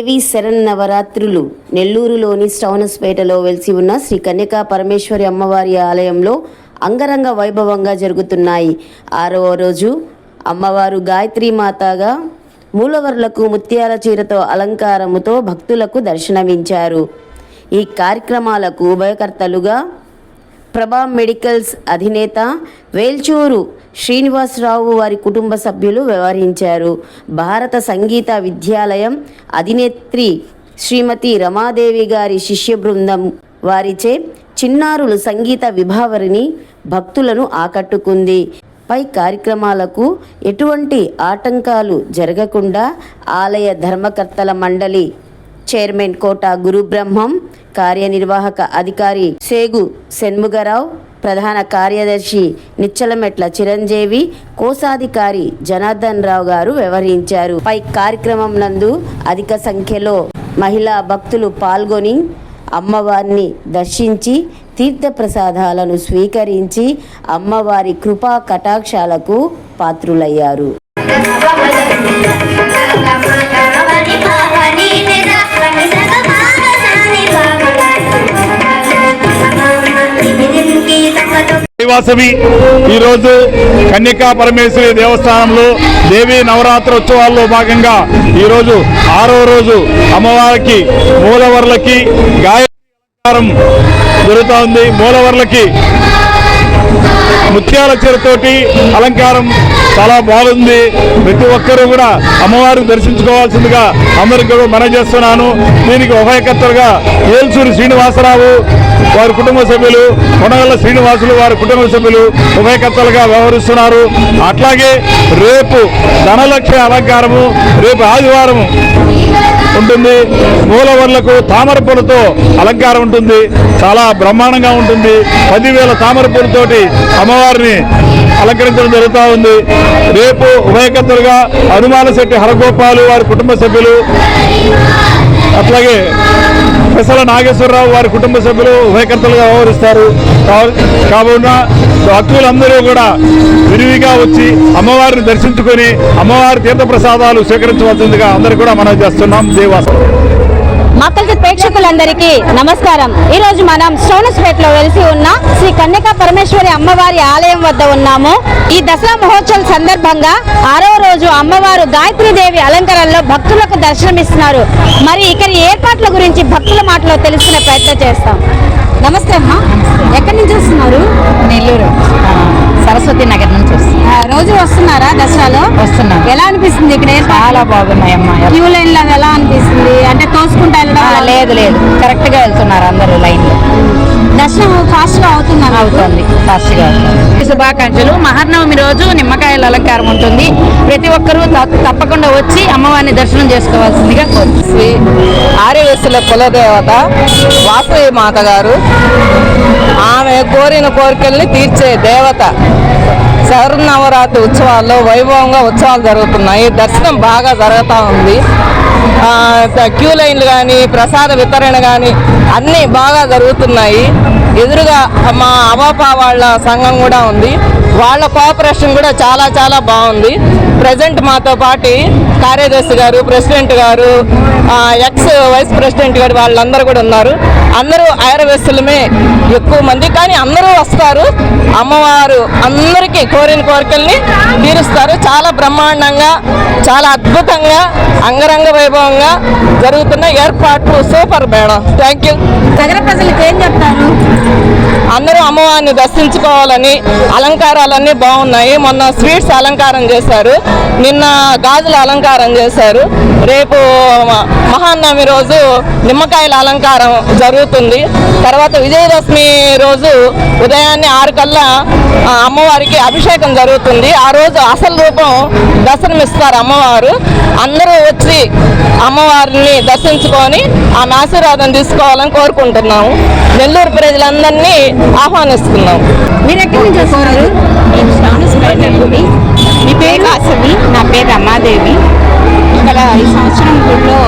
దేవి శరన్నవరాత్రులు నెల్లూరులోని స్టౌనస్పేటలో వెలిసి ఉన్న శ్రీ కన్యకా పరమేశ్వరి అమ్మవారి ఆలయంలో అంగరంగ వైభవంగా జరుగుతున్నాయి. ఆరవ రోజు అమ్మవారు గాయత్రి మాతగా మూలవర్లకు ముత్యాల చీరతో అలంకారముతో భక్తులకు దర్శనమించారు. ఈ కార్యక్రమాలకు ఉభయకర్తలుగా ప్రభా మెడికల్స్ అధినేత వేల్చూరు శ్రీనివాసరావు వారి కుటుంబ సభ్యులు వ్యవహరించారు. భారత సంగీత విద్యాలయం అధినేత్రి శ్రీమతి రమాదేవి గారి శిష్య బృందం వారిచే చిన్నారులు సంగీత విభావరిని భక్తులను ఆకట్టుకుంది. పై కార్యక్రమాలకు ఎటువంటి ఆటంకాలు జరగకుండా ఆలయ ధర్మకర్తల మండలి చైర్మన్ కోట గురుబ్రహ్మం కార్యనిర్వాహక అధికారి సేగు షణ్ముగరావు ప్రధాన కార్యదర్శి నిచ్చలమెట్ల చిరంజీవి కోశాధికారి జనార్దన్ రావు గారు వ్యవహరించారు. పై కార్యక్రమం నందు అధిక సంఖ్యలో మహిళా భక్తులు పాల్గొని అమ్మవారిని దర్శించి తీర్థప్రసాదాలను స్వీకరించి అమ్మవారి కృపా కటాక్షాలకు పాత్రులయ్యారు. వాసవి ఈరోజు కన్యకా పరమేశ్వరి దేవస్థానంలో దేవి నవరాత్రి ఉత్సవాల్లో భాగంగా ఈరోజు ఆరో రోజు అమ్మవారికి మూలవర్లకి గాయ అలంకారం జరుగుతూ ఉంది. మూలవర్లకి ముత్యాల చీరతోటి అలంకారం చాలా బాగుంది. ప్రతి ఒక్కరూ కూడా అమ్మవారిని దర్శించుకోవాల్సిందిగా అందరికీ కూడా మనం చేస్తున్నాను. దీనికి ఉభయకర్తలుగా ఏల్చూరి శ్రీనివాసరావు వారి కుటుంబ సభ్యులు కొనగల్ల శ్రీనివాసులు వారి కుటుంబ సభ్యులు ఉభయకర్తలుగా వ్యవహరిస్తున్నారు. అట్లాగే రేపు ధనలక్ష్మి అలంకారము రేపు ఆదివారం ఉంటుంది. మూలవర్లకు తామర పూలతో అలంకారం ఉంటుంది. చాలా బ్రహ్మాండంగా ఉంటుంది. పదివేల తామర పూలతోటి అమ్మవారిని అలంకరించడం జరుగుతూ ఉంది. రేపు ఉభయకర్తలుగా హనుమాన శెట్టి హరగోపాలు వారి కుటుంబ సభ్యులు అట్లాగే పెసల నాగేశ్వరరావు వారి కుటుంబ సభ్యులు ఉభయకర్తలుగా వ్యవహరిస్తారు. కావున భక్తులందరూ కూడా విరివిగా వచ్చి అమ్మవారిని దర్శించుకొని అమ్మవారి తీర్థప్రసాదాలు స్వీకరించవలసిందిగా అందరూ కూడా మనం చేస్తున్నాం. దేవాసం మక్కల ప్రేక్షకులందరికీ నమస్కారం. ఈ రోజు మనం స్టోనస్పేటలో వెలిసి ఉన్న శ్రీ కన్యకా పరమేశ్వరి అమ్మవారి ఆలయం వద్ద ఉన్నాము. ఈ దసరా మహోత్సవం సందర్భంగా ఆరవ రోజు అమ్మవారు గాయత్రీదేవి అలంకరణలో భక్తులకు దర్శనమిస్తున్నారు. మరి ఇక్కడి ఏర్పాట్ల గురించి భక్తుల మాటలో తెలుసుకునే ప్రయత్నం చేస్తాం. నమస్తే అమ్మా. ఎక్కడి నుంచి వస్తున్నారు? నెల్లూరు. సరస్వతి నగర్ నుంచి రోజు వస్తున్నారా దసరాలో? వస్తున్నాం. ఎలా అనిపిస్తుంది ఇక్కడ? చాలా బాగున్నాయమ్మా. క్యూ లైన్ ఎలా అనిపిస్తుంది? అంటే తోసుకుంటా లేదు లేదు. కరెక్ట్గా వెళ్తున్నారు అందరూ లైన్ ఫాస్ట్గా అవుతున్నారు అవుతుంది. ఫాస్ట్గా. శుభాకాంక్షలు. మహర్నవమి రోజు నిమ్మకాయల అలంకారం ఉంటుంది. ప్రతి ఒక్కరూ తప్పకుండా వచ్చి అమ్మవారిని దర్శనం చేసుకోవాల్సిందిగా శ్రీ ఆర్యవేశుల కులదేవత వాసవి మాత గారు ఆమె కోరిన కోరికల్ని తీర్చే దేవత శరన్నవరాత్రి ఉత్సవాల్లో వైభవంగా ఉత్సవాలు జరుగుతున్నాయి. దర్శనం బాగా జరుగుతూ ఉంది. క్యూ లైన్లు కానీ ప్రసాద వితరణ కానీ అన్నీ బాగా జరుగుతున్నాయి. ఎదురుగా మా అవాపా వాళ్ళ సంఘం కూడా ఉంది. వాళ్ళ కోఆపరేషన్ కూడా చాలా చాలా బాగుంది. ప్రజెంట్ మాతో పాటు కార్యదర్శి గారు ప్రెసిడెంట్ గారు ఎక్స్ వైస్ ప్రెసిడెంట్ గారు వాళ్ళందరూ కూడా ఉన్నారు. అందరూ ఆయుర్వేస్తులమే ఎక్కువ మంది కానీ అందరూ వస్తారు. అమ్మవారు అందరికీ కోరిన కోరికల్ని తీరుస్తారు. చాలా బ్రహ్మాండంగా చాలా అద్భుతంగా అంగరంగ వైభవంగా జరుగుతున్న ఏర్పాట్లు సూపర్ మేడం. థ్యాంక్ యూ నగర ప్రజలకు ఏం చెప్తారు? అందరూ అమ్మవారిని దర్శించుకోవాలని అలంకారాలన్నీ బాగున్నాయి. మొన్న స్వీట్స్ అలంకారం చేశారు. నిన్న గాజుల అలంకారం చేశారు. రేపు మహానవమి రోజు నిమ్మకాయల అలంకారం జరుగుతుంది. తర్వాత విజయదశమి రోజు ఉదయాన్నే ఆరు కల్లా అమ్మవారికి అభిషేకం జరుగుతుంది. ఆ రోజు అసలు రూపం దర్శనమిస్తారు అమ్మవారు. అందరూ వచ్చి అమ్మవారిని దర్శించుకొని ఆమె ఆశీర్వాదం తీసుకోవాలని కోరుకుంటున్నాము. నెల్లూరు ప్రజలందరినీ ఆహ్వానిస్తున్నాము. మీరు ఎక్కడి నుంచి వస్తున్నారు? మీ పేరు? వాసవి నా పేరు రమాదేవి. ఇక్కడ ఈ సంవత్సరం గుడిలో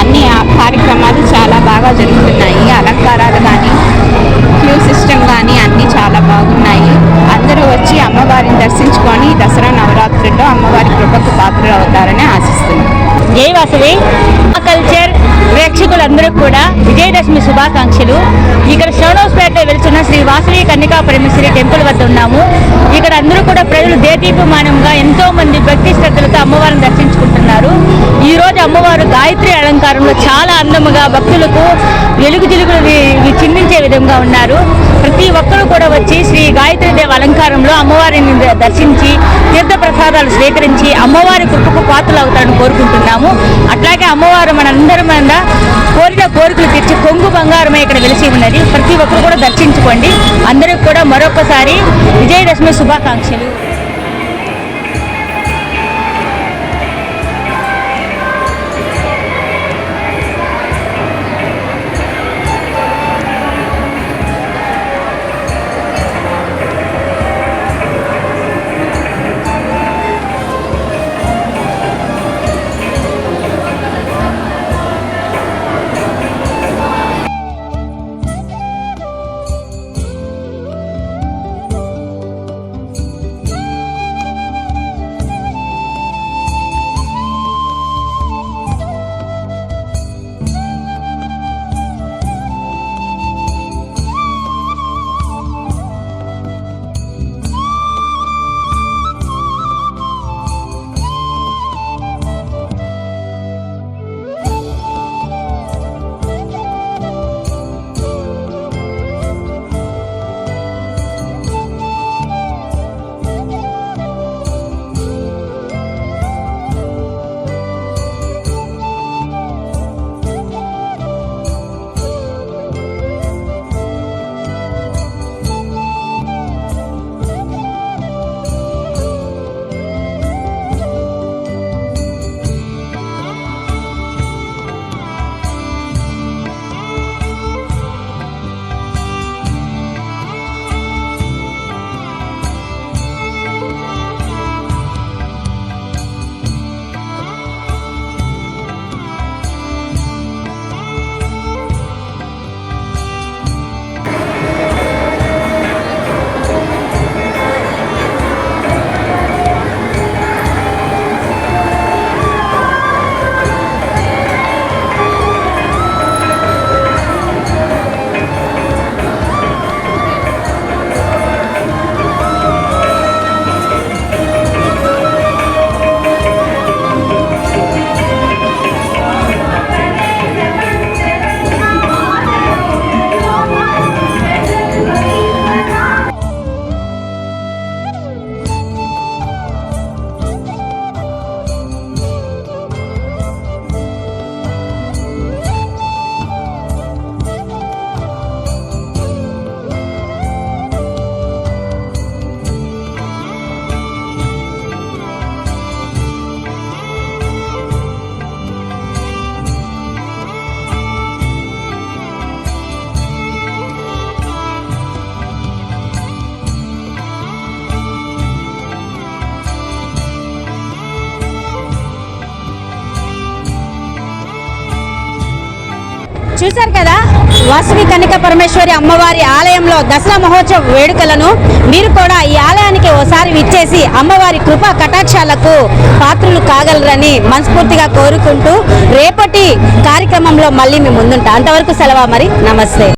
అన్ని కార్యక్రమాలు శుభాకాంక్షలు. ఇక్కడ షోనోస్పేటలో వెళ్తున్న శ్రీ వాసవి కన్నికా పరమేశ్వరి టెంపుల్ వద్ద ఉన్నాము. ఇక్కడ అందరూ కూడా ప్రజలు దేదీపమానంగా ఎంతో మంది భక్తి శ్రద్ధలతో అమ్మవారిని దర్శించుకుంటున్నారు. ఈ రోజు అమ్మవారు గాయత్రి అలంకారంలో చాలా అందముగా భక్తులకు వెలుగు జిలుగులు చిందించే విధంగా ఉన్నారు. ప్రతి ఒక్కరూ కూడా వచ్చి శ్రీ గాయత్రి దేవ అలంకారంలో అమ్మవారిని దర్శించి తీర్థ ప్రసాదాలు స్వీకరించి అమ్మవారి కృపకు పాత్రలు అవుతారని కోరుకుంటున్నాము. అట్లాగే అమ్మవారు మనందరి మీద కోరిన కోరికలు తీర్చి కొంగు బంగారమే ఇక్కడ వెలిసి ఉన్నది. ప్రతి ఒక్కరు కూడా దర్శించుకోండి. అందరికి కూడా మరొకసారి విజయదశమి శుభాకాంక్షలు. చూశారు కదా? వాసవి కనిక పరమేశ్వరి అమ్మవారి ఆలయంలో దసరా మహోత్సవ వేడుకలను మీరు కూడా ఈ ఆలయానికి ఓసారి విచ్చేసి అమ్మవారి కృపా కటాక్షాలకు పాత్రులు కాగలరని మనస్ఫూర్తిగా కోరుకుంటూ రేపటి కార్యక్రమంలో మళ్ళీ మీ ముందుంటా. అంతవరకు సెలవు మరి? నమస్తే.